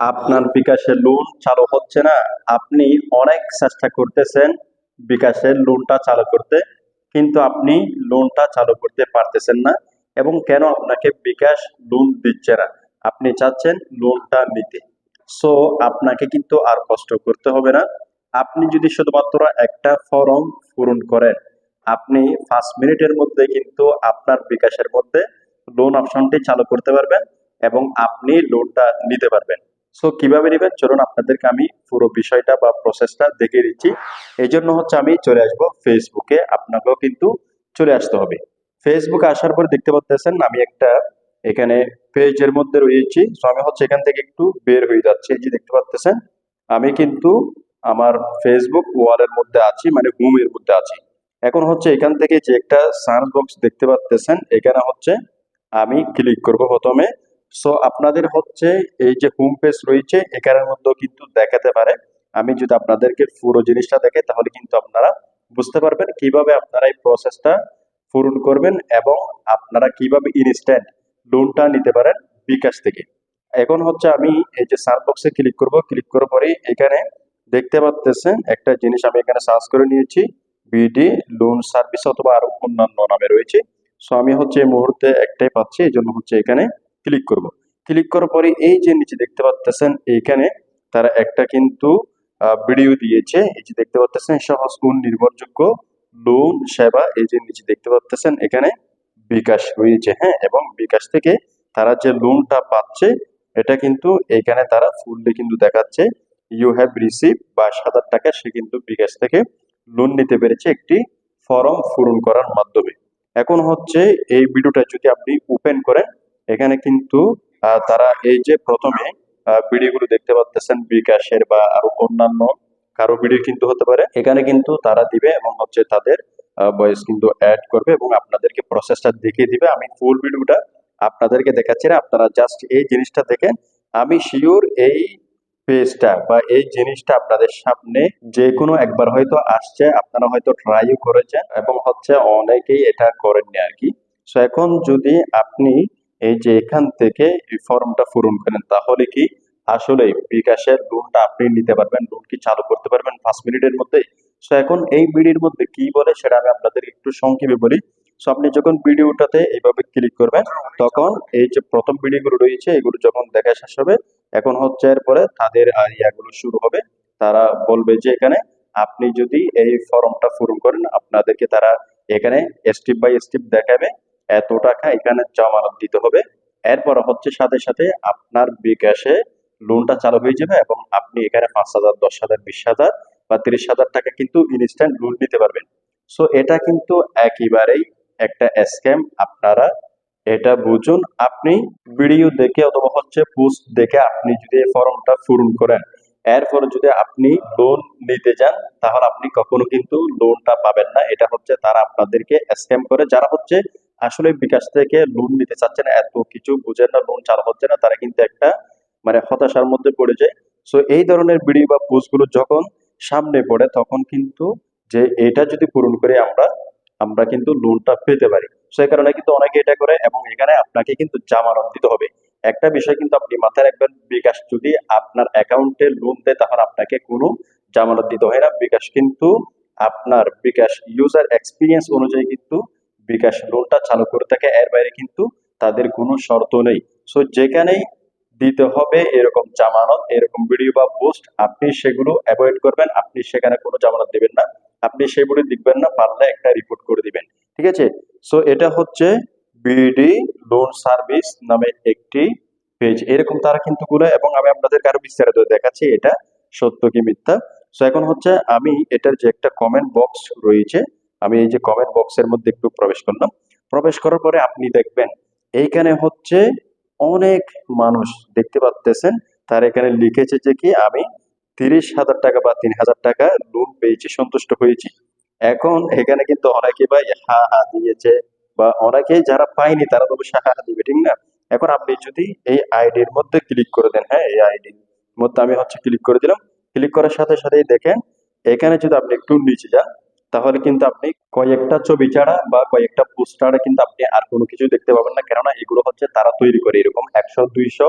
আপনার বিকাশে লোন চালু হচ্ছে না, আপনি অনেক চেষ্টা করতেছেন বিকাশের লোনটা চালু করতে, কিন্তু আপনি লোনটা চালু করতে পারতেছেন না এবং কেন আপনাকে বিকাশ লোন দিচ্ছে না? আপনি চাচ্ছেন লোনটা নিতে। সো আপনাকে কিন্তু আর কষ্ট করতে হবে না। আপনি যদি শুধুমাত্র একটা ফর্ম পূরণ করেন, আপনি পাঁচ মিনিটের মধ্যে কিন্তু আপনার বিকাশের মধ্যে লোন অপশনটি চালু করতে পারবেন এবং আপনি লোনটা নিতে পারবেন। সো কীভাবে নেবেন? চলুন আপনাদেরকে আমি পুরো বিষয়টা বা প্রসেসটা দেখে দিচ্ছি। এই জন্য হচ্ছে আমি চলে আসব ফেসবুকে আপনাকেও কিন্তু চলে আসতে হবে। ফেসবুকে আসার পর দেখতে পাচ্ছেন আমি একটা এখানে পেজের মধ্যে রয়েছি। সো আমি হচ্ছে এখান থেকে একটু বের হয়ে যাচ্ছি। এই যে দেখতে পাচ্ছেন আমি কিন্তু আমার ফেসবুক ওয়ালের মধ্যে আছি মানে হোমের মধ্যে আছি। এখন হচ্ছে এখান থেকে যে একটা সার্চ বক্স দেখতে পাচ্ছেন এখানে হচ্ছে আমি ক্লিক করব প্রথমে। সো আপনাদের হচ্ছে এই যে হোম পেজ রয়েছে এখানের মধ্যেও কিন্তু দেখাতে পারে। আমি যদি আপনাদেরকে পুরো জিনিসটা দেখে তাহলে কিন্তু আপনারা বুঝতে পারবেন কীভাবে আপনারা এই প্রসেসটা পূরণ করবেন এবং আপনারা কীভাবে ইনস্ট্যান্ট লোনটা নিতে পারেন বিকাশ থেকে। এখন হচ্ছে আমি এই যে সার্চ বক্সে ক্লিক করব ক্লিক করার পরে এখানে দেখতে পাচ্ছেন একটা জিনিস আমি এখানে সার্চ করে নিয়েছি বিডি লোন সার্ভিস অথবা আরও অন্যান্য নামে রয়েছে। সো আমি হচ্ছে এই মুহূর্তে একটাই পাচ্ছি, এই জন্য হচ্ছে এখানে ক্লিক করব। ক্লিক করার পরে এই যে নিচে দেখতে পাচ্ছেন এইখানে তারা একটা কিন্তু ভিডিও দিয়েছে। এই যে দেখতে পাচ্ছেন সহজ গুণ নির্ভরযোগ্য লোন সেবা। এই যে নিচে দেখতে পাচ্ছেন এখানে বিকাশ রয়েছে হ্যাঁ? এবং বিকাশ থেকে তারা যে লোনটা পাচ্ছে, এটা কিন্তু এখানে তারা ফুললি কিন্তু দেখাচ্ছে। ইউ হ্যাভ রিসিভ বাইশ হাজার টাকা, সে কিন্তু বিকাশ থেকে লোন নিতে পেরেছে একটি ফর্ম পূরণ করার মাধ্যমে। এখন হচ্ছে, এই ভিডিওটা যদি আপনি ওপেন করেন এখানে কিন্তু তারা এই যে প্রথমে ভিডিওগুলো দেখতে পাচ্ছেন বিকাশের বা আরও অন্যান্য কারও ভিডিও কিন্তু হতে পারে। এখানে কিন্তু তারা দিবে এবং হচ্ছে তাদের ভয়েস কিন্তু অ্যাড করবে এবং আপনাদেরকে প্রসেসটা দেখিয়ে দিবে। আমি ফুল ভিডিওটা আপনাদেরকে দেখাচ্ছি না, আপনারা জাস্ট এই জিনিসটা দেখেন। আমি শিওর এই পেজটা বা এই জিনিসটা আপনাদের সামনে যে কোনো একবার হয়তো আসছে, আপনারা হয়তো ট্রাইও করেছেন এবং হচ্ছে অনেকেই এটা করেননি আর কি সো এখন যদি আপনি এই যে এখান থেকে এই ফর্মটা পূরণ করেন, তাহলে কি আসলে বিকাশের লোনটা আপনি নিতে পারবেন লোন কি চালু করতে পারবেন পাঁচ মিনিটের মধ্যে? সো এখন এই ভিডিওর মধ্যে কি বলে সেটা আমি আপনাদের একটু সংক্ষেপে বলি। সো আপনি যখন ভিডিওটাতে এইভাবে ক্লিক করবেন, তখন এই যে প্রথম ভিডিওগুলো রয়েছে, এগুলো যখন দেখা শেষ হবে, এখন হচ্ছে এরপরে তাদের আর ইয়াগুলো শুরু হবে। তারা বলবে যে এখানে আপনি যদি এই ফর্মটা পূরণ করেন, আপনাদেরকে তারা এখানে স্টেপ বাই স্টেপ দেখাবে। এত টাকা এখানে জমানত দিতে হবে। এরপর হচ্ছে সাথে সাথে আপনার বিকাশে লোনটা চালু হয়ে যাবে এবং আপনি এখানে পাঁচ হাজার, দশ হাজার, বিশ হাজার বা তিরিশ হাজার টাকা কিন্তু ইনস্ট্যান্ট লোন নিতে পারবেন। সো এটা কিন্তু একেবারেই একটা স্ক্যাম আপনারা এটা বুঝুন। আপনি ভিডিও দেখে অথবা হচ্ছে পোস্ট দেখে আপনি যদি এই ফর্মটা পূরণ করেন, এরপর যদি আপনি লোন নিতে যান, তাহলে আপনি কখনো কিন্তু লোনটা পাবেন না। এটা হচ্ছে তারা আপনাদেরকে স্ক্যাম করে। যারা হচ্ছে আসলে বিকাশ থেকে লোন নিতে চাচ্ছে না, এত কিছু বুঝে না লোন চালু হচ্ছে না, তারা কিন্তু একটা মানে হতাশার মধ্যে পড়ে যায়। সো এই ধরনের ভিডিও বা পোস্টগুলো যখন সামনে পড়ে, তখন কিন্তু যে এটা যদি পূরণ করে আমরা আমরা কিন্তু লোনটা পেতে পারি। সেই কারণে কিন্তু অনেকে এটা করে এবং এখানে আপনাকে কিন্তু জামানত দিতে হবে। একটা বিষয় কিন্তু আপনি মাথায় রাখবেন, বিকাশ যদি আপনার অ্যাকাউন্টে লোন দেয়, তাহলে আপনাকে কোনো জামানত দিতে হয় না। বিকাশ কিন্তু আপনার বিকাশ ইউজার এক্সপিরিয়েন্স অনুযায়ী কিন্তু বিকাশ লোনটা চালু করে থাকে, এর বাইরে কিন্তু তাদের কোনো শর্ত নেই। সো যেখানেই দিতে হবে এরকম জামানত, এরকম ভিডিও বা পোস্ট আপনি সেগুলো অ্যাভয়েড করবেন। আপনি সেখানে কোনো জামানত দিবেন না। আপনি সেগুলো দেখবেন না, পারলে একটা রিপোর্ট করে দিবেন। ঠিক আছে? সো এটা হচ্ছে বিডি লোন সার্ভিস নামে একটি পেজ এরকম তারা কিন্তু গুলো এবং আমি আপনাদের আরও বিস্তারিত দেখাচ্ছি, এটা সত্য কি মিথ্যা? সো এখন হচ্ছে আমি এটার যে একটা কমেন্ট বক্স রয়েছে আমি এই যে কমেন্ট বক্সের মধ্যে একটু প্রবেশ করলাম। প্রবেশ করার পরে আপনি দেখবেন, এইখানে হচ্ছে অনেক মানুষ দেখতে পাচ্তেছেন তার এখানে লিখেছে যে কি, আমি তিরিশ হাজার টাকা বা তিন হাজার টাকা লোন পেয়েছি, সন্তুষ্ট হয়েছি। এখন এখানে কিন্তু অনেকে ভাই হা হা দিয়েছে বা অনেকেই যারা পায়নি তারা তো হা হা দিবে, ঠিক না? এখন আপনি যদি এই আইডির মধ্যে ক্লিক করে দেন হ্যাঁ এই আইডির মধ্যে আমি হচ্ছে ক্লিক করে দিলাম। ক্লিক করার সাথে সাথেই দেখেন, এখানে যদি আপনি একটু নিচে যান তাহলে কিন্তু আপনি কয়েকটা ছবি ছাড়া বা কয়েকটা পোস্টার কিন্তু আপনি আর কোনো কিছু দেখতে পাবেন না। কেননা এগুলো হচ্ছে তারা তৈরি করে। এরকম একশো, দুইশো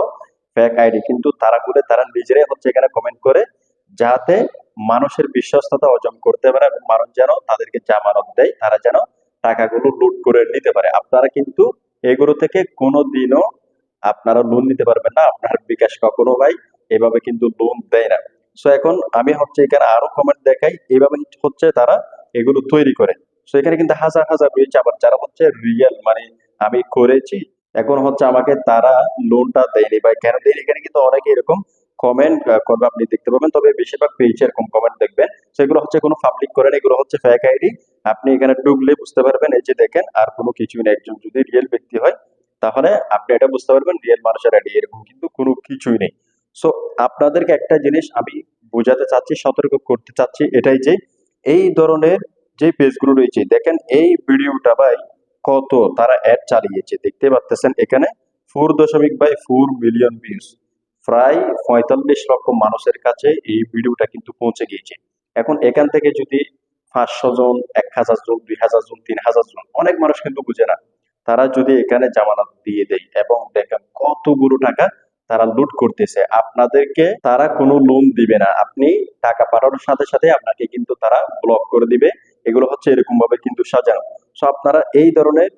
ফেক আইডি কিন্তু তারা করে, তারা নিজেরাই হচ্ছে এখানে কমেন্ট করে যাতে মানুষের বিশ্বস্ততা অর্জন করতে পারে এবং মানুষ যেন তাদেরকে জামানত দেয়, তারা যেন টাকাগুলো লুট করে নিতে পারে। আপনারা কিন্তু এগুলো থেকে কোনো দিনও আপনারা লোন নিতে পারবেন না। আপনার বিকাশ কখনো ভাই এভাবে কিন্তু লোন দেয় না। সো এখন আমি হচ্ছে এখানে আরও কমেন্ট দেখাই। এইভাবে হচ্ছে তারা এগুলো তৈরি করে। সো এখানে কিন্তু হাজার হাজার রয়েছে। আবার যারা হচ্ছে রিয়েল মানে আমি করেছি, এখন হচ্ছে আমাকে তারা লোনটা দেয়নি বা কেন দেয়নি, এখানে কিন্তু অনেকে এরকম কমেন্ট করবে, আপনি দেখতে পাবেন। তবে বেশিরভাগ পেজে এরকম কমেন্ট দেখবেন। সেগুলো হচ্ছে কোনো পাবলিক করেন এগুলো হচ্ছে ফেক আইডি আপনি এখানে ঢুকলে বুঝতে পারবেন, এই যে দেখেন, আর কোনো কিছুই নেই। একজন যদি রিয়েল ব্যক্তি হয়, তাহলে আপনি এটা বুঝতে পারবেন রিয়েল মানুষের আইডি এরকম কিন্তু কোনো কিছুই নেই। সো আপনাদেরকে একটা জিনিস আমি বোঝাতে চাচ্ছি, সতর্ক করতে চাচ্ছি, এটাই যে এই ধরনের যে পেজগুলো রয়েছে, দেখেন এই ভিডিওটা ভাই কত তারা অ্যাড চালিয়েছে। দেখতে পাচ্ছেন এখানে ফোর দশমিক বাই ফোর মিলিয়ন ভিউজ প্রায় পঁয়তাল্লিশ লক্ষ মানুষের কাছে এই ভিডিওটা কিন্তু পৌঁছে গিয়েছে। এখন এখান থেকে যদি পাঁচশো জন, এক হাজার জন, দুই হাজার জন, তিন হাজার জন, অনেক মানুষ কিন্তু বুঝে না। তারা যদি এখানে জামানত দিয়ে দেয় এবং দেখেন কতগুলো টাকা তারা লুট করতেছে। আপনাদেরকে তারা কোনো লোন দিবে না। আপনি টাকা পাঠানোর সাথে সাথে আপনাকে কিন্তু তারা ব্লক করে দিবে। এগুলো হচ্ছে এরকম ভাবে কিন্তু সাজানো। সো আপনারা এই ধরনের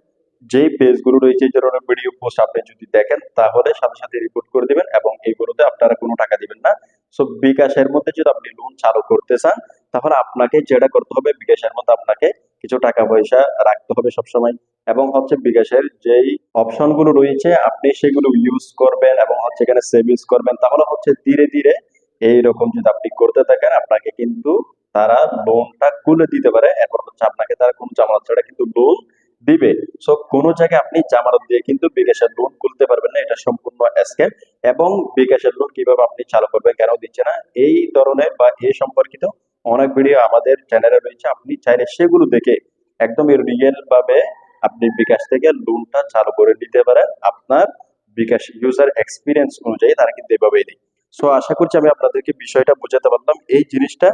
যে পেজগুলো রয়েছে, এই ধরনের ভিডিও পোস্ট আপনি যদি দেখেন, তাহলে সাথে সাথে রিপোর্ট করে দিবেন এবং এইগুলোতে আপনারা কোনো টাকা দিবেন না। সো বিকাশের মধ্যে যদি আপনি লোন চালু করতে চান, তাহলে আপনাকে যেটা করতে হবে, বিকাশের মধ্যে আপনাকে কিছু টাকা পয়সা রাখতে হবে সবসময়। এবং হচ্ছে বিকাশের যেই অপশনগুলো রয়েছে, আপনি সেগুলো ইউজ করবেন এবং হচ্ছে এখানে সেভিংস করবেন, তাহলে হচ্ছে ধীরে ধীরে এইরকম যদি আপনি করতে থাকেন, আপনাকে কিন্তু তারা লোনটা খুলে দিতে পারে। এরপর হচ্ছে আপনাকে তারা কোনো জামানত ছাড়া কিন্তু লোন দিবে। সো কোনো জায়গায় আপনি জামানত দিয়ে কিন্তু বিকাশের লোন খুলতে পারবেন না। এটা সম্পূর্ণ স্ক্যাম এবং বিকাশের লোন কীভাবে আপনি চালু করবেন কেন দিচ্ছে না, এই ধরনের বা এই সম্পর্কিত অনেক ভিডিও আমাদের চ্যানেলে রয়েছে। আপনি চাইলে সেগুলো দেখে একদম রিয়েল ভাবে আপনি বিকাশ থেকে লোনটা চালু করে নিতে পারেন। আপনার বিকাশ ইউজার এক্সপিরিয়েন্স অনুযায়ী তারা কিন্তু এভাবেই দেয়। সো আশা করছি আমি আপনাদেরকে বিষয়টা বোঝাতে পারলাম। এই জিনিসটা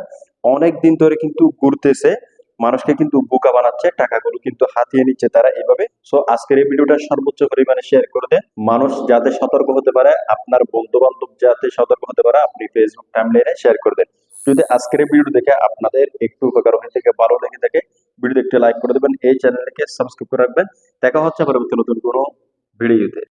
অনেক দিন ধরে কিন্তু ঘুরতেছে। মানুষকে কিন্তু বোকা বানাচ্ছে, টাকাগুলো কিন্তু হাতিয়ে নিচ্ছে তারা এইভাবে সো আজকের এই ভিডিওটা সর্বোচ্চ পরিমাণে শেয়ার করে দেন। মানুষ যাতে সতর্ক হতে পারে, আপনার বন্ধু বান্ধব যাতে সতর্ক হতে পারে, আপনি ফেসবুক টাইমলাইনে শেয়ার করে দেন। যদি আজকের এই ভিডিও দেখে আপনাদের একটু উপকার হয়ে থাকে, ভালো লেগে থাকে ভিডিও দেখতে লাইক করে দেবেন, এই চ্যানেলটিকে সাবস্ক্রাইব করে রাখবেন। দেখা হচ্ছে পরবর্তী নতুন কোনো ভিডিওতে।